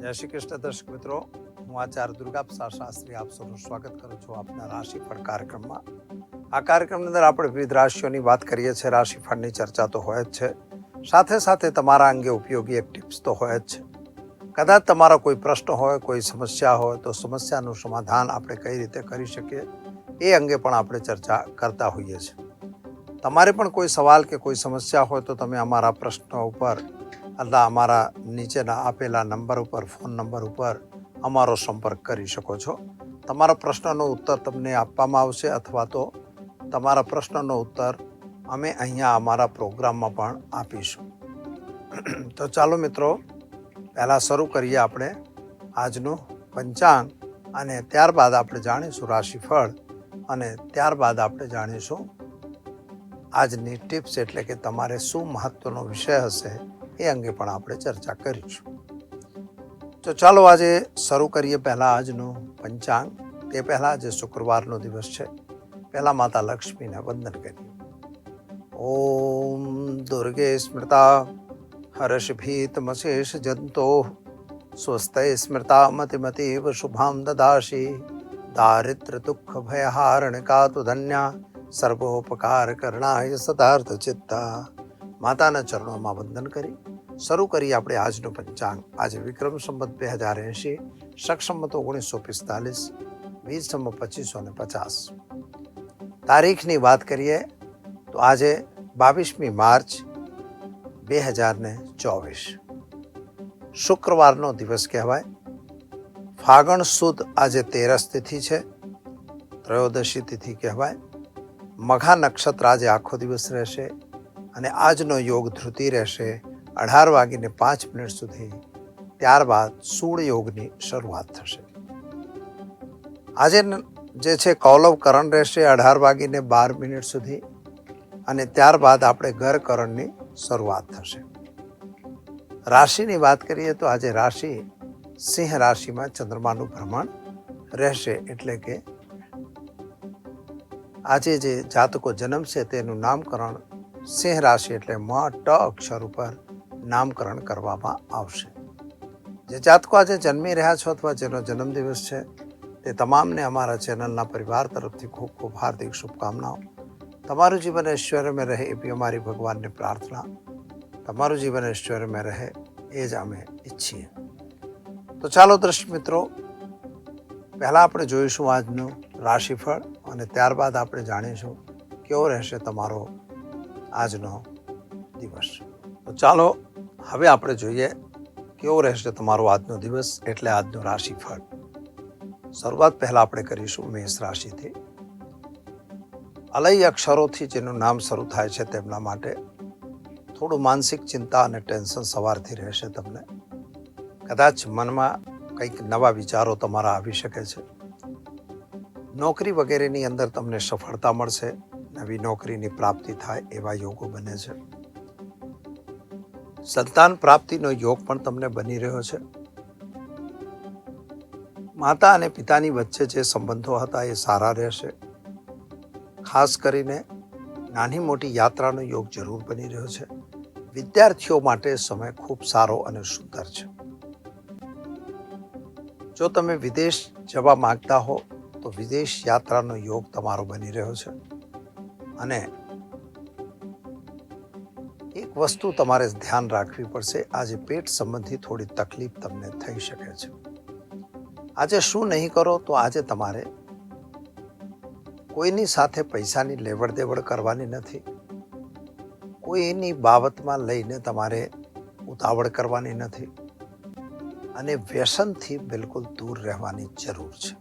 જય શ્રી કૃષ્ણ દર્શક મિત્રો. હું આચાર્ય દુર્ગા શાસ્ત્રી આપ સૌનું સ્વાગત કરું છું આપના રાશિફળ કાર્યક્રમમાં. આ કાર્યક્રમની અંદર આપણે વિવિધ રાશિઓની વાત કરીએ છીએ. રાશિફળની ચર્ચા તો હોય જ છે. સાથે સાથે તમારા અંગે ઉપયોગી એક ટિપ્સ તો હોય જ છે. કદાચ તમારો કોઈ પ્રશ્ન હોય, કોઈ સમસ્યા હોય, તો સમસ્યાનું સમાધાન આપણે કઈ રીતે કરી શકીએ એ અંગે પણ આપણે ચર્ચા કરતા હોઈએ છીએ. તમારે પણ કોઈ સવાલ કે કોઈ સમસ્યા હોય તો તમે અમારા પ્રશ્નો ઉપર અથવા અમારા નીચેના આપેલા નંબર ઉપર, ફોન નંબર ઉપર અમારો સંપર્ક કરી શકો છો. તમારા પ્રશ્નનો ઉત્તર તમને આપવામાં આવશે અથવા તો તમારા પ્રશ્નનો ઉત્તર અમે અહીંયા અમારા પ્રોગ્રામમાં પણ આપીશું. તો ચાલો મિત્રો, પહેલાં શરૂ કરીએ આપણે આજનું પંચાંગ અને ત્યારબાદ આપણે જાણીશું રાશિફળ અને ત્યારબાદ આપણે જાણીશું આજની ટિપ્સ એટલે કે તમારે શું મહત્ત્વનો વિષય હશે એ અંગે પણ આપણે ચર્ચા કરીશું. તો ચાલો આજે શરૂ કરીએ પહેલાં આજનું પંચાંગ. તે પહેલાં આજે શુક્રવારનો દિવસ છે. પહેલાં માતા લક્ષ્મીને વંદન કરીએ. ઓમ દુર્ગે સ્મૃતા હર્ષભીતમશેષ જંતો. સ્વસ્તય સ્મૃતા મતિમતીવ શુભામ દદાશી દારિદ્ર દુઃખ ભયહારણકા તુ ધન્યા. સર્વોપકાર કરણાય સદાર્થ ચિત્તા. માતાના ચરણોમાં વંદન કરી શરૂ કરીએ આપણે આજનો પંચાંગ. આજે વિક્રમ સંમત બે હજાર એંશી, સક્ષમત ઓગણીસો પિસ્તાલીસ વીસ સંવત પચીસો ને પચાસ. તારીખની વાત કરીએ તો આજે બાવીસમી માર્ચ બે હજાર ને ચોવીસ. શુક્રવારનો દિવસ કહેવાય. ફાગણ સુદ આજે તેરસ તિથિ છે. ત્રયોદશી તિથિ કહેવાય. મઘા નક્ષત્ર આજે આખો દિવસ રહેશે અને આજનો યોગ ધૃતિ રહેશે. અઢાર વાગીને પાંચ મિનિટ સુધી ત્યારબાદ સૂળ યોગની શરૂઆત થશે. આજે જે છે કૌલવ કરણ રહેશે અઢાર વાગીને બાર મિનિટ સુધી અને ત્યારબાદ આપણે ઘરકરણની શરૂઆત થશે. રાશિની વાત કરીએ તો આજે રાશિ સિંહ રાશિમાં ચંદ્રમાનું ભ્રમણ રહેશે એટલે કે આજે જે જાતકો જન્મશે તેનું નામકરણ સિંહ રાશિ એટલે મ, ટ અક્ષર ઉપર નામકરણ કરવામાં આવશે. જે જાતકો આજે જન્મી રહ્યા છો અથવા જેનો જન્મદિવસ છે, તે તમામને અમારા ચેનલના પરિવાર તરફથી ખૂબ ખૂબ હાર્દિક શુભકામનાઓ. તમારું જીવન ઐશ્વર્યમાં રહે એવી અમારી ભગવાનને પ્રાર્થના. તમારું જીવન ઐશ્વર્યમાં રહે એ જ અમે ઈચ્છીએ. તો ચાલો દર્શક મિત્રો, પહેલાં આપણે જોઈશું આજનું રાશિફળ અને ત્યારબાદ આપણે જાણીશું કેવો રહેશે તમારો આજનો દિવસ. તો ચાલો હવે આપણે જોઈએ કેવો રહેશે તમારો આજનો દિવસ એટલે આજનું રાશિફળ. શરૂઆત પહેલાં આપણે કરીશું મેષ રાશિથી. અલય અક્ષરોથી જેનું નામ શરૂ થાય છે તેમના માટે થોડું માનસિક ચિંતા અને ટેન્શન સવારથી રહેશે તમને. કદાચ મનમાં કંઈક નવા વિચારો તમારા આવી શકે છે. નોકરી વગેરેની અંદર તમને સફળતા મળશે, નવી નોકરીની પ્રાપ્તિ થાય એવા યોગો બને છે. સંતાન પ્રાપ્તિનો યોગ પણ તમને બની રહ્યો છે. માતા અને પિતાની વચ્ચે જે સંબંધો હતા એ સારા રહેશે. ખાસ કરીને નાની મોટી યાત્રાનો યોગ જરૂર બની રહ્યો છે. વિદ્યાર્થીઓ માટે સમય ખૂબ સારો અને સુંદર છે. જો તમે વિદેશ જવા માંગતા હો તો વિદેશ યાત્રાનો યોગ તમારો બની રહ્યો છે. અને એક વસ્તુ તમારે ધ્યાન રાખવી પડશે, આજે પેટ સંબંધી થોડી તકલીફ તમને થઈ શકે છે. આજે શું નહીં કરો તો આજે તમારે કોઈની સાથે પૈસાની લેવડ દેવડ કરવાની નથી. કોઈની બાબતમાં લઈને તમારે ઉતાવળ કરવાની નથી. અને વ્યસનથી બિલકુલ દૂર રહેવાની જરૂર છે.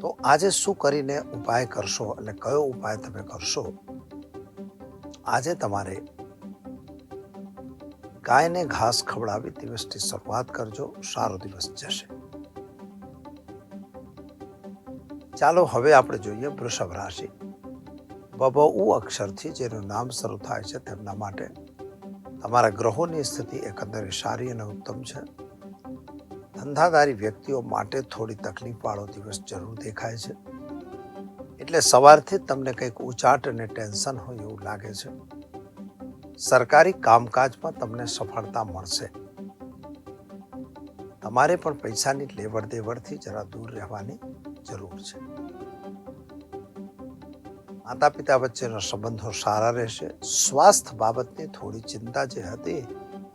તો આજે શું કરીને ઉપાય કરશો એટલે કયો ઉપાય તમે કરશો? આજે તમારે ગાયને ઘાસ ખવડાવી દિવસની શરૂઆત કરજો. સારો દિવસ જશે. ચાલો હવે આપણે જોઈએ વૃષભ રાશિ. બબઉ અક્ષરથી જેનું નામ શરૂ થાય છે તેમના માટે તમારા ગ્રહોની સ્થિતિ એકંદરે સારી અને ઉત્તમ છે. ધંધાદારી વ્યક્તિઓ માટે થોડી તકલીફવાળો દિવસ જરૂર દેખાય છે. એટલે સવારથી તમને કંઈક ઉચાટ અને ટેન્શન હોય એવું લાગે છે. સરકારી કામકાજમાં તમને સફળતા મળશે. તમારે પણ પૈસાની લેવડ દેવડથી જરા દૂર રહેવાની જરૂર છે. માતા પિતા વચ્ચેના સંબંધો સારા રહેશે. સ્વાસ્થ્ય બાબતની થોડી ચિંતા જે હતી,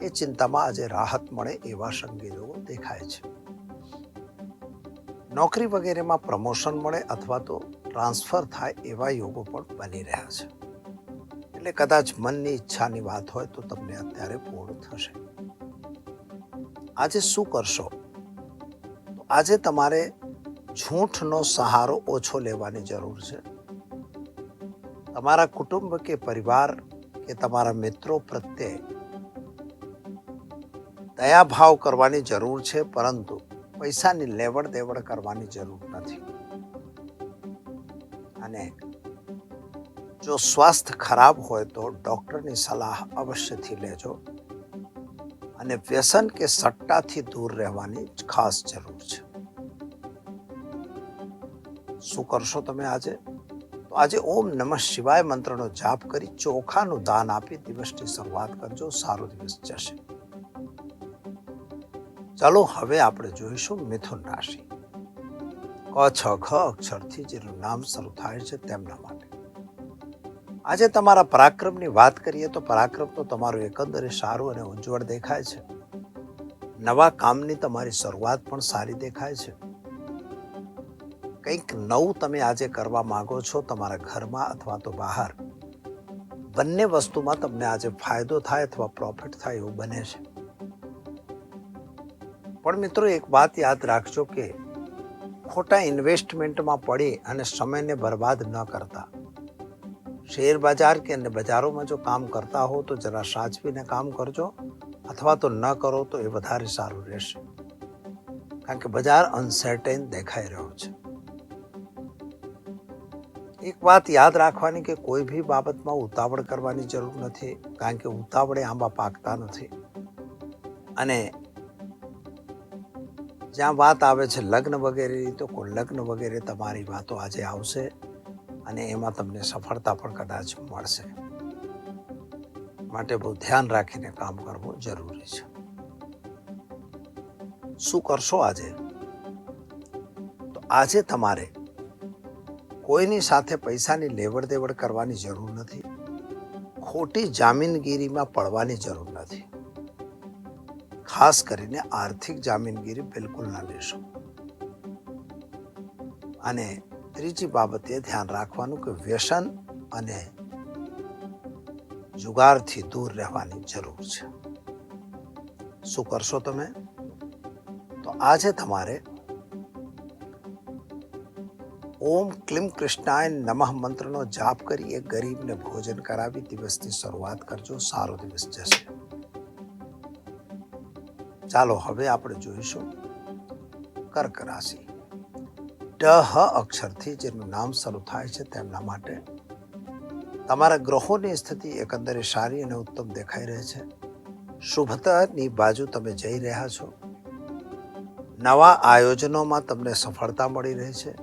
એ ચિંતામાં આજે રાહત મળે એવા સંગીતો દેખાય છે. નોકરી વગેરેમાં પ્રમોશન મળે અથવા તો ટ્રાન્સફર થાય એવા યોગો પણ બની રહ્યા છે. એટલે કદાચ મનની ઈચ્છાની વાત હોય તો તમને અત્યારે પૂર્ણ થશે. આજે શું કરશો? આજે તમારે ઝૂંઠનો સહારો ઓછો લેવાની જરૂર છે. તમારા કુટુંબ કે પરિવાર કે તમારા મિત્રો પ્રત્યે દયાભાવ કરવાની જરૂર છે, પરંતુ પૈસાની લેવડ દેવડ કરવાની જરૂર નથી. અને જો સ્વાસ્થ્ય ખરાબ હોય તો ડોક્ટરની સલાહ અવશ્યથી લેજો અને વ્યસન કે સટ્ટાથી દૂર રહેવાની ખાસ જરૂર છે. શું કરશો તમે આજે? તો આજે ઓમ નમઃ શિવાય મંત્રનો જાપ કરી ચોખાનું દાન આપી દિવસની શરૂઆત કરજો. સારો દિવસ જશે. ચાલો હવે આપણે જોઈશું મિથુન રાશિ. ક છ ખ અક્ષરથી જેનું નામ શરૂ થાય છે તેમના માટે. આજે તમારા પરાક્રમની વાત કરીએ તો પરાક્રમ તો તમારું એકંદરે સારું અને ઉજ્જવળ દેખાય છે. નવા કામની તમારી શરૂઆત પણ સારી દેખાય છે. કંઈક નવું તમે આજે કરવા માંગો છો તમારા ઘરમાં અથવા તો બહાર. બંને વસ્તુમાં તમને આજે ફાયદો થાય અથવા પ્રોફિટ થાય એવું બને છે. પણ મિત્રો એક વાત યાદ રાખજો કે ખોટા ઇન્વેસ્ટમેન્ટમાં પડી અને સમયને બરબાદ ન કરતા. શેર બજાર કે અન્ય બજારોમાં જો કામ કરતા હો તો જરા સાચવીને કામ કરજો, અથવા તો ન કરો તો એ વધારે સારું રહેશે. કારણ કે બજાર અનસર્ટેન દેખાઈ રહ્યો છે. એક વાત યાદ રાખવાની કે કોઈ બી બાબતમાં ઉતાવળ કરવાની જરૂર નથી, કારણ કે ઉતાવળે આંબા પાકતા નથી. અને જ્યાં વાત આવે છે લગ્ન વગેરેની, તો કોઈ લગ્ન વગેરે તમારી વાતો આજે આવશે અને એમાં તમને સફળતા પણ કદાચ મળશે. માટે બહુ ધ્યાન રાખીને કામ કરવું જરૂરી છે. શું કરશો આજે? તો આજે તમારે કોઈની સાથે પૈસાની લેવડ દેવડ કરવાની જરૂર નથી. ખોટી જામીનગીરીમાં પડવાની જરૂર ખાસ કરીને આર્થિક જામીનગીરી બિલકુલ ના લેશો. અને ત્રીજી બાબતે ધ્યાન રાખવાનું કે વ્યસન અને જુગારથી દૂર રહેવાની જરૂર છે. શું કરશો તમે? તો આજે તમારે ઓમ ક્લિમ કૃષ્ણાય નમઃ મંત્રનો જાપ કરી એક ગરીબને ભોજન કરાવી દિવસની શરૂઆત કરજો, સારો દિવસ જશે. ચાલો હવે આપણે જોઈશું. કર્ક રાશિ. ટહ અક્ષરથી જેનું નામ શરૂ થાય છે તેમના માટે. તમારા ગ્રહોની સ્થિતિ એકંદરે સારી અને ઉત્તમ દેખાઈ રહે છે. શુભતાની બાજુ તમે જઈ રહ્યા છો. નવા આયોજનોમાં તમને સફળતા મળી રહી છે.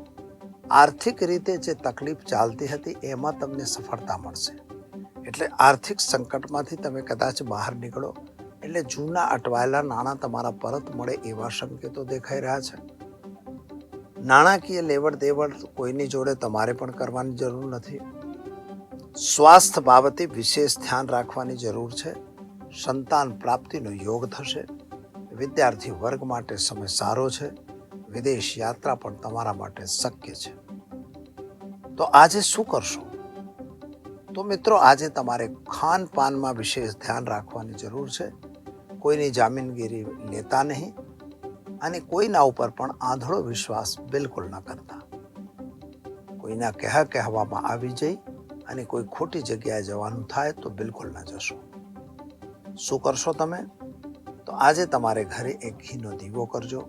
આર્થિક રીતે જે તકલીફ ચાલતી હતી એમાં તમને સફળતા મળશે. એટલે આર્થિક સંકટમાંથી તમે કદાચ બહાર નીકળો. એટલે જૂના અટવાયેલા નાણાં તમારા પરત મળે એવા સંકેતો દેખાઈ રહ્યા છે. નાણાકીય લેવડ દેવડ કોઈની જોડે તમારે પણ કરવાની જરૂર નથી. સ્વાસ્થ્ય બાબતે વિશેષ ધ્યાન રાખવાની જરૂર છે. સંતાન પ્રાપ્તિનો યોગ થશે. વિદ્યાર્થી વર્ગ માટે સમય સારો છે. વિદેશ યાત્રા પણ તમારા માટે શક્ય છે. તો આજે શું કરશો? તો મિત્રો, આજે તમારે ખાન પાનમાં વિશેષ ધ્યાન રાખવાની જરૂર છે. કોઈની જામીનગીરી લેતા નહીં અને કોઈના ઉપર પણ આંધળો વિશ્વાસ બિલકુલ ન કરતા. કોઈના કહે કહેવામાં આવી જઈ અને કોઈ ખોટી જગ્યાએ જવાનું થાય તો બિલકુલ ન જશો. શું કરશો તમે? તો આજે તમારે ઘરે એક ઘીનો દીવો કરજો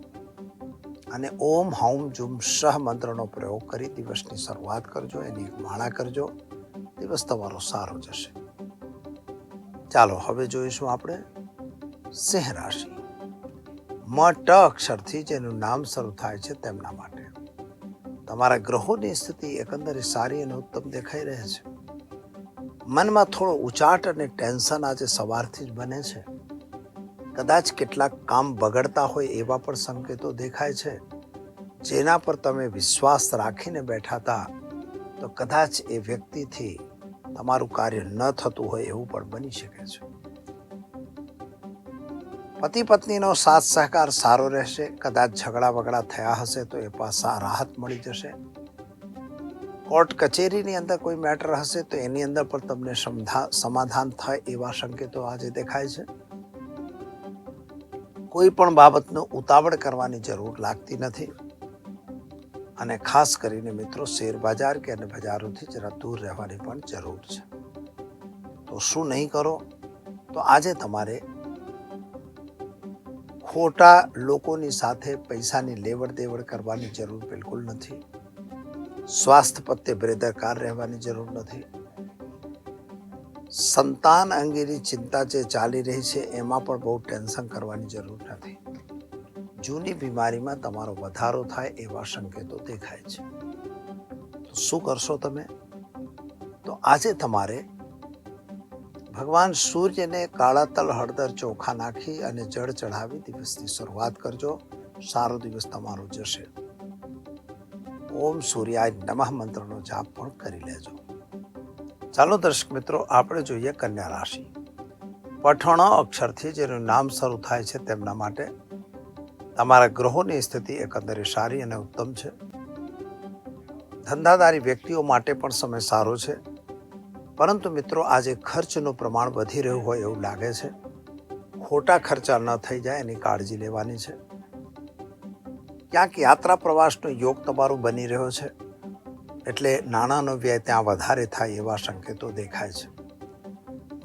અને ઓમ હૌમ જુમ શહ મંત્રનો પ્રયોગ કરી દિવસની શરૂઆત કરજો, એની એક માળા કરજો, દિવસ તમારો સારો જશે. ચાલો, હવે જોઈશું આપણે સિંહ રાશિ મટ અક્ષરથી જેનું નામ શરૂ થાય છે તેમના માટે. તમારા ગ્રહોની સ્થિતિ એકંદરે સારી અને ઉત્તમ દેખાઈ રહે છે. મનમાં થોડો ઉચાટ અને ટેન્શન આજે સવારથી જ બને છે. કદાચ કેટલાક કામ બગડતા હોય એવા પણ સંકેતો દેખાય છે. જેના પર તમે વિશ્વાસ રાખીને બેઠા હતા, તો કદાચ એ વ્યક્તિથી તમારું કાર્ય ન થતું હોય એવું પણ બની શકે છે. પતિ પત્નીનો સાથ સહકાર સારો રહેશે, કદાચ ઝઘડા વગડા થયા હશે તો એ પાસા રાહત મળી જશે. કોર્ટ કચેરીની અંદર કોઈ મેટર હશે તો એની અંદર પણ તમને સમધા- સમાધાન થાય એવા સંકેતો આજે દેખાય છે. કોઈ પણ બાબતનો ઉતાવળ કરવાની જરૂર લાગતી નથી. અને ખાસ કરીને મિત્રો, શેર બજાર કે અને બજારોથી જરા દૂર રહેવાની પણ જરૂર છે. તો શું નહીં કરો? તો આજે તમારે ખોટા લોકોની સાથે પૈસાની લેવડ દેવડ કરવાની જરૂર બિલકુલ નથી. સ્વાસ્થ્ય પ્રત્યે બેદરકાર રહેવાની જરૂર નથી. સંતાન અંગેની ચિંતા જે ચાલી રહી છે, એમાં પણ બહુ ટેન્શન કરવાની જરૂર નથી. જૂની બીમારીમાં તમારો વધારો થાય એવા સંકેતો દેખાય છે. શું કરશો તમે? તો આજે તમારે ભગવાન સૂર્યને કાળા તલ હળદર ચોખા નાખી અને જળ ચઢાવી દિવસની શરૂઆત કરજો. સારો દિવસ તમારો જશે. ઓમ સૂર્યાય નમઃ મંત્રનો જાપ પણ કરી લેજો. ચાલો દર્શક મિત્રો, આપણે જોઈએ કન્યા રાશિ. પઠણો અક્ષરથી જેનું નામ શરૂ થાય છે તેમના માટે તમારા ગ્રહોની સ્થિતિ એકંદરે સારી અને ઉત્તમ છે. ધંધાદારી વ્યક્તિઓ માટે પણ સમય સારો છે. પરંતુ મિત્રો, આજે ખર્ચનું પ્રમાણ વધી રહ્યું હોય એવું લાગે છે. ખોટા ખર્ચા ન થઈ જાય એની કાળજી લેવાની છે. ક્યાંક યાત્રા પ્રવાસનો યોગ તમારો બની રહ્યો છે. એટલે નાણાંનો વ્યય ત્યાં વધારે થાય એવા સંકેતો દેખાય છે.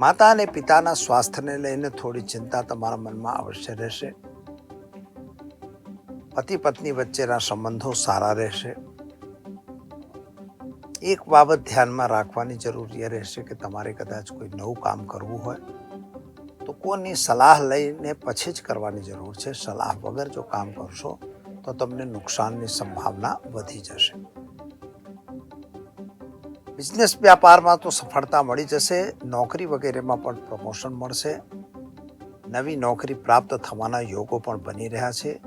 માતા અને પિતાના સ્વાસ્થ્યને લઈને થોડી ચિંતા તમારા મનમાં અવશ્ય રહેશે. પતિ પત્ની વચ્ચેના સંબંધો સારા રહેશે. એક બાબત ધ્યાનમાં રાખવાની જરૂર એ રહેશે કે તમારે કદાચ કોઈ નવું કામ કરવું હોય, તો કોની સલાહ લઈને પછી જ કરવાની જરૂર છે. સલાહ વગર જો કામ કરશો, તો તમને નુકસાનની સંભાવના વધી જશે. બિઝનેસ વ્યાપારમાં તો સફળતા મળી જશે, નોકરી વગેરેમાં પણ પ્રમોશન મળશે. નવી નોકરી પ્રાપ્ત થવાના યોગો પણ બની રહ્યા છે.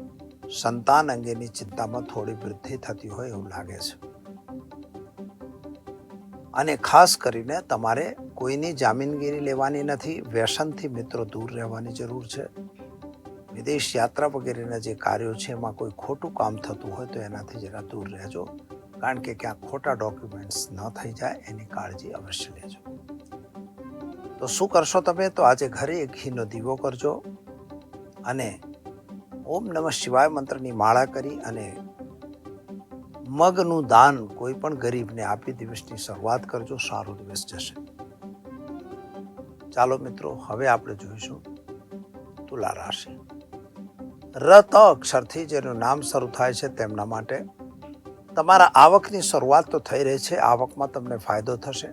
સંતાન અંગેની ચિંતામાં થોડી વૃદ્ધિ થતી હોય એવું લાગે છે. અને ખાસ કરીને તમારે કોઈની જામીનગીરી લેવાની નથી, વ્યસનથી મિત્રો દૂર રહેવાની જરૂર છે. વિદેશ યાત્રા વગેરેના જે કાર્યો છે, એમાં કોઈ ખોટું કામ થતું હોય તો એનાથી જરા દૂર રહેજો. કારણ કે ક્યાં ખોટા ડોક્યુમેન્ટ્સ ન થઈ જાય, એની કાળજી અવશ્ય લેજો. તો શું કરશો તમે? તો આજે ઘરે એક ઘીનો દીવો કરજો અને ઓમ નમઃ શિવાય મંત્રની માળા કરી અને મગનું દાન કોઈ પણ ગરીબને આપી દિવસની શરૂઆત કરજો, સારો દિવસ જશે. ચાલો મિત્રો, હવે આપણે જોઈશું તુલા રાશિ. રત અક્ષરથી જેનું નામ શરૂ થાય છે તેમના માટે તમારા આવકની શરૂઆત તો થઈ રહી છે, આવકમાં તમને ફાયદો થશે.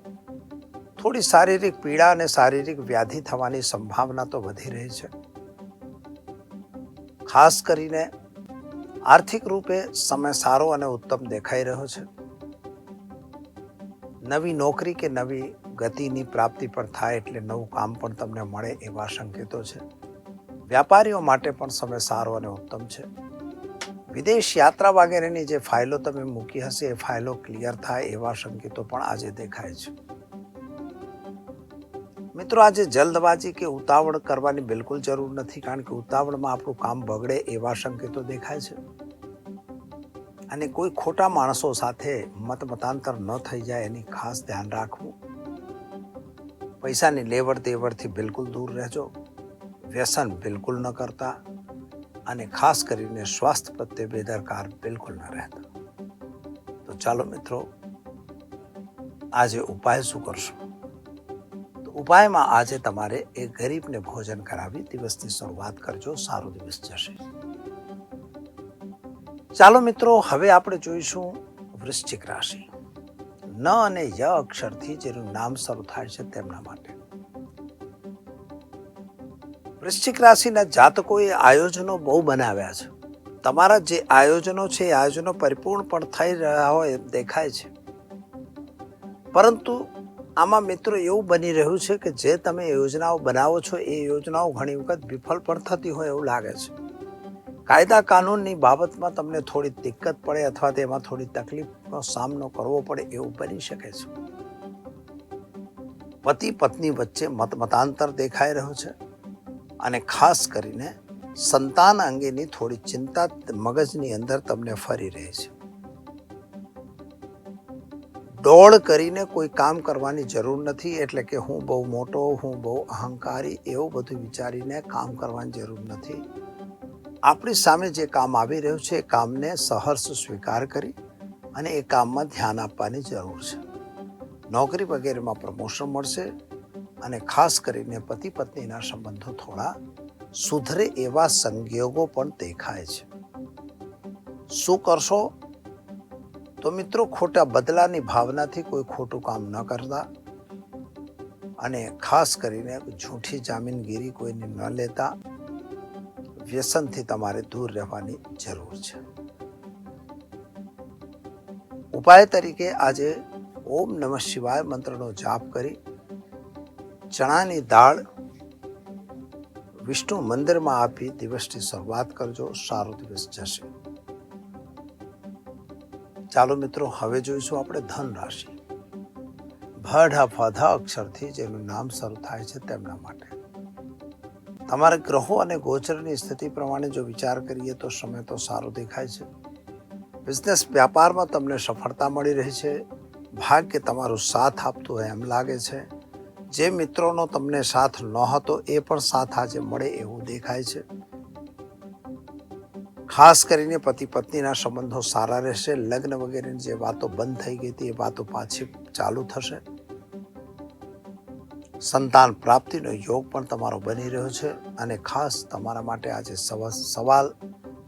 થોડી શારીરિક પીડા અને શારીરિક વ્યાધિ થવાની સંભાવના તો વધી રહી છે. ખાસ કરીને આર્થિક રૂપે સમય સારો અને ઉત્તમ દેખાઈ રહ્યો છે. નવી નોકરી કે નવી ગતિની પ્રાપ્તિ પણ થાય એટલે નવું કામ પણ તમને મળે એવા સંકેતો છે. વ્યાપારીઓ માટે પણ સમય સારો અને ઉત્તમ છે. વિદેશ યાત્રા વગેરેની જે ફાઇલો તમે મૂકી હશે એ ફાઇલો ક્લિયર થાય એવા સંકેતો પણ આજે દેખાય છે. મિત્રો, આજે જલ્દબાજી કે ઉતાવળ કરવાની બિલકુલ જરૂર નથી, કારણ કે ઉતાવળમાં આપણું કામ બગડે એવા સંકેતો દેખાય છે. અને કોઈ ખોટા માણસો સાથે મત મતાંતર ન થઈ જાય એની ખાસ ધ્યાન રાખવું. પૈસાની લેવડ દેવડથી બિલકુલ દૂર રહેજો. વ્યસન બિલકુલ ન કરતા. અને ખાસ કરીને સ્વાસ્થ્ય પ્રત્યે બેદરકાર બિલકુલ ન રહેતા. તો ચાલો મિત્રો, આજે ઉપાય શું કરશો? ઉપાયમાં આજે તમારે એ ગરીબને ભોજન કરાવી દિવસની શરૂઆત કરજો, સારો દિવસ જશે. ચાલો મિત્રો, હવે આપણે જોઈશું વૃશ્ચિક રાશિ. ન અને ય અક્ષરથી જેનું નામ શરૂ થાય છે તેમના માટે. વૃશ્ચિક રાશિના જાતકોએ આયોજનો બહુ બનાવ્યા છે. તમારા જે આયોજનો છે, એ આયોજનો પરિપૂર્ણ પણ થઈ રહ્યા હોય દેખાય છે. પરંતુ આમાં મિત્રો એવું બની રહ્યું છે કે જે તમે યોજનાઓ બનાવો છો, એ યોજનાઓ ઘણી વખત વિફળ પણ થતી હોય એવું લાગે છે. કાયદા કાનૂનની બાબતમાં તમને થોડી દિક્કત પડે અથવા તેમાં થોડી તકલીફનો સામનો કરવો પડે એવું બની શકે છે. પતિ પત્ની વચ્ચે મત મતાંતર દેખાઈ રહ્યું છે અને ખાસ કરીને સંતાન અંગેની થોડી ચિંતા મગજની અંદર તમને ફરી રહી છે. દોડ કરીને કોઈ કામ કરવાની જરૂર નથી, એટલે કે હું બહુ મોટો, હું બહુ અહંકારી એવું બધું વિચારીને કામ કરવાની જરૂર નથી. આપણી સામે જે કામ આવી રહ્યું છે, એ કામને સહર્ષ સ્વીકાર કરી અને એ કામમાં ધ્યાન આપવાની જરૂર છે. નોકરી વગેરેમાં પ્રમોશન મળશે અને ખાસ કરીને પતિ પત્નીના સંબંધો થોડા સુધરે એવા સંયોગો પણ દેખાય છે. શું કરશો? તો મિત્રો ખોટા બદલાની ભાવનાથી કોઈ ખોટું કામ ન કરતા. અને ખાસ કરીને જૂઠી જામીનગીરી કોઈને ન લેતા. વ્યસનથી તમારે દૂર રહેવાની જરૂર છે. ઉપાય તરીકે આજે ઓમ નમઃ શિવાય મંત્રનો જાપ કરી ચણાની દાળ વિષ્ણુ મંદિરમાં આપી દિવસની શરૂઆત કરજો. સારો દિવસ જશે. ચાલો મિત્રો, હવે જોઈશું આપણે ધન રાશિ ભઢા ફધા અક્ષરથી જેનું નામ શરૂ થાય છે તેમના માટે. તમારા ગ્રહો અને ગોચરની સ્થિતિ પ્રમાણે જો વિચાર કરીએ તો સમય તો સારો દેખાય છે. બિઝનેસ વ્યાપારમાં તમને સફળતા મળી રહી છે. ભાગ્ય તમારો સાથ આપતું હોય એમ લાગે છે. જે મિત્રોનો તમને સાથ ન હતો એ પણ સાથ આજે મળે એવું દેખાય છે. ખાસ કરીને પતિ પત્નીના સંબંધો સારા રહેશે, લગ્ન વગેરેની જે વાતો બંધ થઈ ગઈ હતી એ વાતો પાછી ચાલુ થશે. સંતાન પ્રાપ્તિનો યોગ પણ તમારો બની રહ્યો છે અને ખાસ તમારા માટે આજે સવા- સવાલ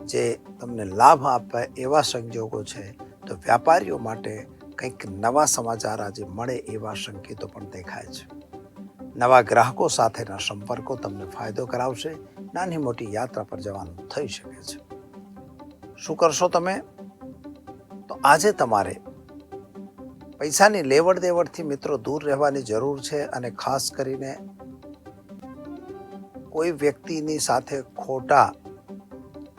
જે તમને લાભ આપે એવા સંજોગો છે, તો વ્યાપારીઓ માટે કંઈક નવા સમાચાર આજે મળે એવા સંકેતો પણ દેખાય છે. નવા ગ્રાહકો સાથેના સંપર્કો તમને ફાયદો કરાવશે, નાની મોટી યાત્રા પર જવાનું થઈ શકે છે. શું કરશો તમે? તો આજે તમારે પૈસાની લેવડ દેવડથી મિત્રો દૂર રહેવાની જરૂર છે અને ખાસ કરીને કોઈ વ્યક્તિની સાથે ખોટા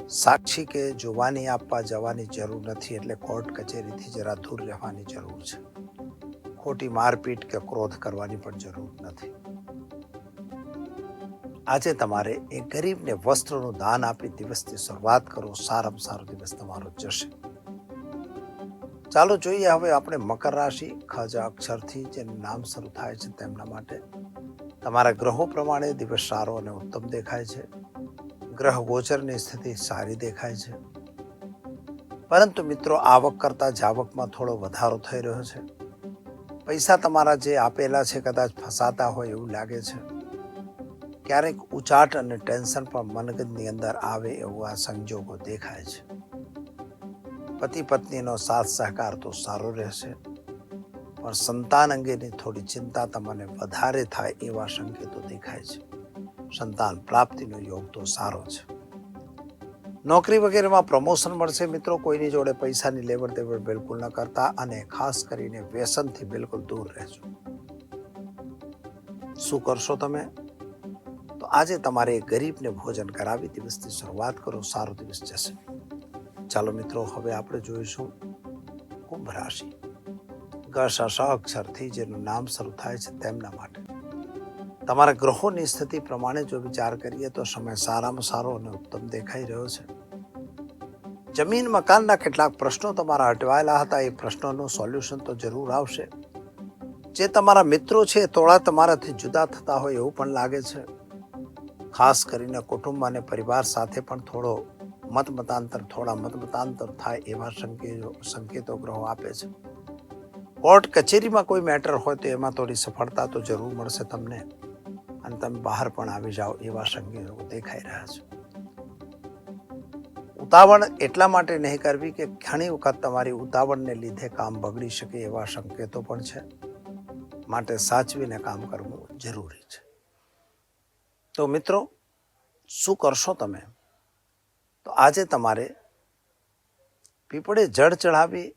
સાક્ષી કે જોવાની આપવા જવાની જરૂર નથી, એટલે કોર્ટ કચેરીથી જરા દૂર રહેવાની જરૂર છે. ખોટી મારપીટ કે ક્રોધ કરવાની પણ જરૂર નથી. આજે તમારે એ ગરીબને વસ્ત્રનું દાન આપી દિવસની શરૂઆત કરો સારામાં સારો દિવસ તમારો જશે. ચાલો જોઈએ હવે આપણે મકર રાશિ, ખજા, અક્ષરથી જેનું નામ શરૂ થાય છે તેમના માટે. તમારા ગ્રહો પ્રમાણે દિવસ સારો અને ઉત્તમ દેખાય છે. ગ્રહ ગોચરની સ્થિતિ સારી દેખાય છે. પરંતુ મિત્રો, આવક કરતાં જાવકમાં થોડો વધારો થઈ રહ્યો છે. પૈસા તમારા જે આપેલા છે કદાચ ફસાતા હોય એવું લાગે છે. ક્યારેક ઉચાટ અને ટેન્શન પણ મનગજની અંદર આવે એવું આ સંજોગો દેખાય છે. પતિ પત્નીનો સાથ સહકાર તો સારો રહેશે, પણ સંતાન અંગેની થોડી ચિંતા તમને વધારે થાય એવા સંકેતો દેખાય છે. સંતાન પ્રાપ્તિનો યોગ તો સારો છે. નોકરી વગેરેમાં પ્રમોશન મળશે મિત્રો, કોઈની જોડે પૈસાની લેવડ દેવડ બિલકુલ ન કરતા અને ખાસ કરીને વ્યસનથી બિલકુલ દૂર રહેજો. શું કરશો તમે? તો આજે તમારે ગરીબને ભોજન કરાવી દિવસની શરૂઆત કરો, સારો દિવસ જશે. ચાલો મિત્રો, હવે આપણે જોઈશું કુંભ રાશિ. ગશ અક્ષરથી જેનું નામ શરૂ થાય છે તેમના માટે. તમારા ગ્રહોની સ્થિતિ પ્રમાણે જો વિચાર કરીએ તો સમય સારામાં સારો અને ઉત્તમ દેખાઈ રહ્યો છે. જમીન મકાનના કેટલાક પ્રશ્નો તમારા અટવાયેલા હતા, એ પ્રશ્નોનું સોલ્યુશન તો જરૂર આવશે. જે તમારા મિત્રો છે થોડા તમારાથી જુદા થતા હોય એવું પણ લાગે છે. ખાસ કરીને કુટુંબ અને પરિવાર સાથે પણ થોડો મત મતાંતર, થોડા મત મતાંતર થાય એવા સંકેતો સંકેતો ગ્રહો આપે છે. કોર્ટ કચેરીમાં કોઈ મેટર હોય તો એમાં થોડી સફળતા તો જરૂર મળશે તમને. અને તમે બહાર પણ આવી જાઓ એવા સંકેતો દેખાઈ રહ્યા છે. ઉતાવળ એટલા માટે નહીં કરવી કે ઘણી વખત તમારી ઉતાવળને લીધે કામ બગડી શકે એવા સંકેતો પણ છે. માટે સાચવીને કામ કરવું જરૂરી છે. તો મિત્રો શું કરશો તમે? તો આજે તમારે પીપળે જળ ચઢાવી